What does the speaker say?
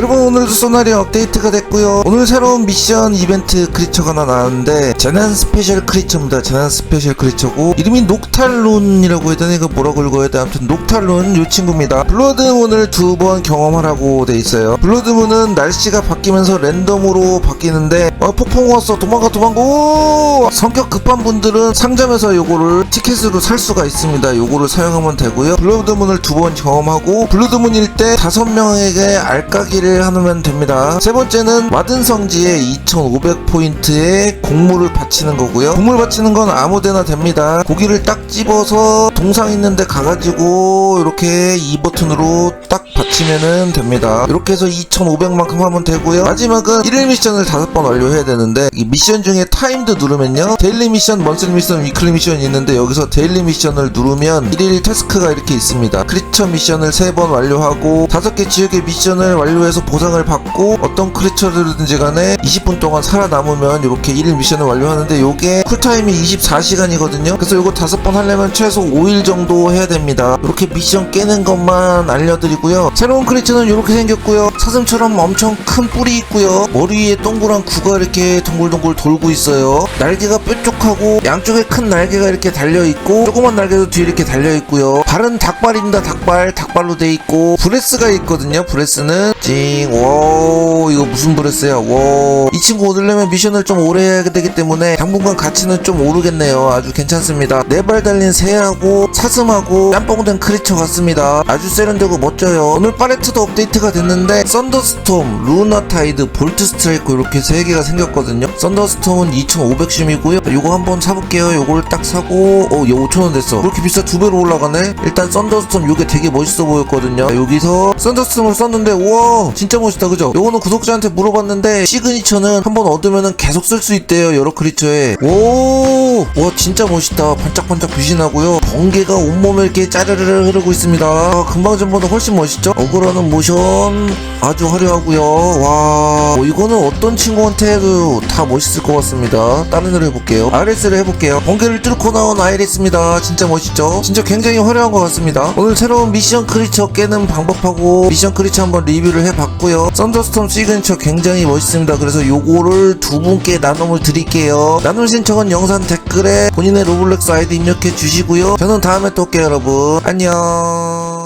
여러분 오늘도 소나리 업데이트가 됐고요. 오늘 새로운 미션 이벤트 크리처가 하나 나왔는데 재난 스페셜 크리처입니다. 재난 스페셜 크리처고 이름이 녹탈룬이라고 해야 되나? 이거 뭐라고 읽어야 돼? 아무튼 녹탈룬 요 친구입니다. 블러드문을 두 번 경험하라고 돼 있어요. 블러드문은 날씨가 바뀌면서 랜덤으로 바뀌는데 어 폭풍 왔어. 도망가 도망가. 오! 성격 급한 분들은 상점에서 요거를 티켓으로 살 수가 있습니다. 요거를 사용하면 되고요. 블러드문을 두 번 경험하고 블러드문일 때 다섯 명에게 알까기를 하면 됩니다. 세 번째는 와든 성지에 2500포인트의 곡물을 바치는 거고요. 곡물 바치는 건 아무데나 됩니다. 고기를 딱 집어서 동상 있는데 가가지고 이렇게 이 버튼으로 딱 받치면은 됩니다. 이렇게 해서 2500만큼 하면 되고요. 마지막은 1일 미션을 다섯 번 완료해야 되는데 이 미션 중에 타임드 누르면요. 데일리 미션, 먼슬리 미션, 위클리 미션이 있는데 여기서 데일리 미션을 누르면 1일 태스크가 이렇게 있습니다. 크리처 미션을 세번 완료하고 다섯 개 지역의 미션을 완료해서 보상을 받고 어떤 크리처들든지 간에 20분 동안 살아남으면 이렇게 1일 미션을 완료하는데 요게 쿨타임이 24시간이거든요. 그래서 요거 다섯 번 하려면 최소 5일 정도 해야 됩니다. 이렇게 미션 깨는 것만 알려드리고요. 새로운 크리처는 이렇게 생겼고요. 사슴처럼 엄청 큰 뿔이 있고요. 머리 위에 동그란 구가 이렇게 동글동글 돌고 있어요. 날개가 뾰족하고 양쪽에 큰 날개가 이렇게 달려있고 조그만 날개도 뒤에 이렇게 달려있고요. 발은 닭발입니다. 닭발. 닭발로 돼 있고 브레스가 있거든요. 브레스는 찡오 이거 무슨 브레스야? 와이 친구 얻으려면 미션을 좀 오래 해야 되기 때문에 당분간 가치는 좀 오르겠네요. 아주 괜찮습니다. 네 발 달린 새하고 사슴하고 짬뽕된 크리처 같습니다. 아주 세련되고 멋져요. 오늘 팔레트도 업데이트가 됐는데 썬더스톰, 루나타이드, 볼트 스트라이크 이렇게 세 개가 생겼거든요. 썬더스톰은 2500심이고요. 요거 한번 사볼게요. 요걸 딱 사고 어 이거 5천원 됐어. 그렇게 비싸 두 배로 올라가네? 일단 썬더스톰 요게 되게 멋있어 보였거든요. 여기서 썬더스톰을 썼는데 우와 진짜 멋있다. 그죠? 요거는 구독자한테 물어봤는데 시그니처는 한번 얻으면은 계속 쓸 수 있대요. 여러 크리처에. 오 와 진짜 멋있다. 반짝반짝 빛이 나고요 번개가 온몸에 이렇게 짜르르르 흐르고 있습니다. 아, 금방 전보다 훨씬 멋있죠? 어그러는 모션 아주 화려하고요. 와 뭐 이거는 어떤 친구한테 해도 다 멋있을 것 같습니다. 다른 애로 해볼게요. 아이리스를 해볼게요. 번개를 뚫고 나온 아이리스입니다. 진짜 멋있죠? 진짜 굉장히 화려한 것 같습니다. 오늘 새로운 미션 크리처 깨는 방법하고 미션 크리처 한번 리뷰를 해봤고요. 썬더스톰 시그니처 굉장히 멋있습니다. 그래서 요거를 두 분께 나눔을 드릴게요. 나눔 신청은 영상 댓글에 본인의 로블렉스 아이디 입력해 주시고요 다음에 또 올게요 여러분. 안녕